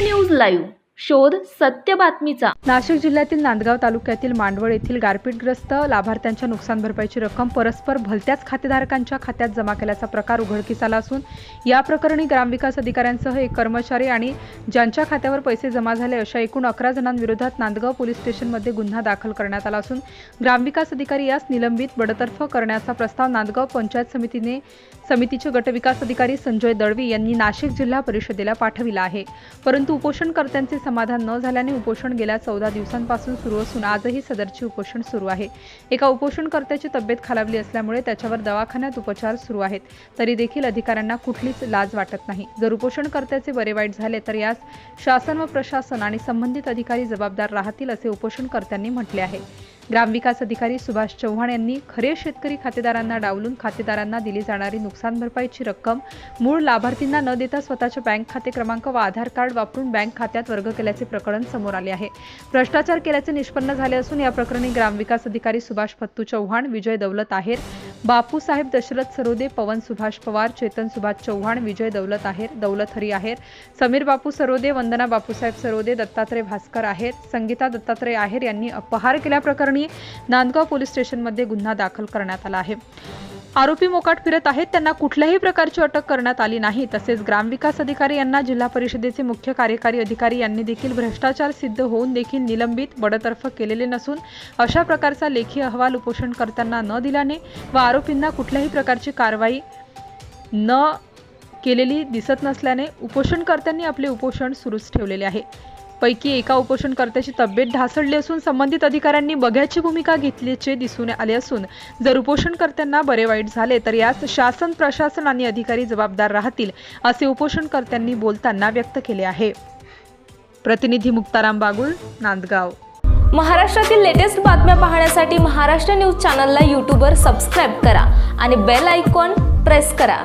News live शोध सत्य बातमीचा. नाशिक जिल्ह्यातील नांदगाव तालुक्यातील मांडवळ येथील गारपीटग्रस्त लाभार्थ्यांच्या नुकसान भरपाईची रक्कम परस्पर भलत्याच खातेधारकांच्या खात्यात जमा केल्याचा प्रकार उघडकीस आला असून या प्रकरणी ग्रामविकास अधिकाऱ्यांसह एक कर्मचारी आणि ज्यांच्या खात्यावर पैसे जमा झाले अशा एकूण अकरा जणांविरोधात नांदगाव पोलीस स्टेशनमध्ये गुन्हा दाखल करण्यात आला असून ग्रामविकास अधिकारी यास निलंबित बडतर्फ करण्याचा प्रस्ताव नांदगाव पंचायत समितीने समितीचे गटविकास अधिकारी संजय दळवी यांनी नाशिक जिल्हा परिषदेला पाठविला आहे. परंतु उपोषणकर्त्यांचे समाधान न झाल्याने उपोषण गेल्या चौदा दिवसांपासून सुरू असून आजही सदरचे उपोषण सुरू आहे. एका उपोषणकर्त्याची तब्येत खालावली असल्यामुळे त्याच्यावर दवाखान्यात उपचार सुरू आहेत. तरी देखील अधिकाऱ्यांना कुठलीच लाज वाटत नाही. जर उपोषणकर्त्याचे बरे वाईट झाले तर यास शासन व प्रशासन आणि संबंधित अधिकारी जबाबदार राहतील असे उपोषणकर्त्यांनी म्हटले आहे. ग्रामविकास अधिकारी सुभाष चव्हाण यांनी खरे शेतकरी खातेदारांना डावलून खातेदारांना दिली जाणारी नुकसान भरपाईची रक्कम मूळ लाभार्थींना न देता स्वतःच्या बँक खाते क्रमांक व आधार कार्ड वापरून बँक खात्यात वर्ग केल्याचे प्रकरण समोर आले आहे. भ्रष्टाचार केल्याचे निष्पन्न झाले असून या प्रकरणी ग्रामविकास अधिकारी सुभाष फत्तू चव्हाण विजय दौलत आहेर बापूसाहेब दशरथ सरोदे पवन सुभाष पवार चेतन सुभाष चव्हाण विजय दौलत आहेर दौलत हरी आहेर समीर बापू सरोदे वंदना बापूसाहेब सरोदे दत्तात्रय भास्कर आहेर संगीता दत्तात्रय आहेर यांनी अपहार केल्याप्रकरणी नांदगाव पोलीस स्टेशनमध्ये गुन्हा दाखल करण्यात आला आहे. आरोपी मोकाट फिरत आहेत. त्यांना कुठल्याही प्रकारची अटक करण्यात आली नाही. तसेच ग्रामविकास अधिकारी यांना जिल्हा परिषदेचे मुख्य कार्यकारी अधिकारी यांनी देखील भ्रष्टाचार सिद्ध होऊन देखील निलंबित बडतर्फ केलेले नसून अशा प्रकारचा लेखी अहवाल उपोषणकर्त्यांना न दिल्याने व आरोपींना कुठल्याही प्रकारची कारवाई न केलेली दिसत नसल्याने उपोषणकर्त्यांनी आपले उपोषण सुरूच ठेवलेले आहे. पैकी एका उपोषणकर्त्याची तब्येत ढासळली असून संबंधित अधिकाऱ्यांनी बघ्याची भूमिका घेतल्याचे दिसून आले असून जर उपोषणकर्त्यांना बरे वाईट झाले तर यास शासन प्रशासन आणि अधिकारी जबाबदार राहतील असे उपोषणकर्त्यांनी बोलताना व्यक्त केले आहे. प्रतिनिधी मुक्ताराम बागुल नांदगाव. महाराष्ट्रातील लेटेस्ट बातम्या पाहण्यासाठी महाराष्ट्र न्यूज चॅनलला यूट्यूबवर सबस्क्राईब करा आणि बेल आयकॉन प्रेस करा.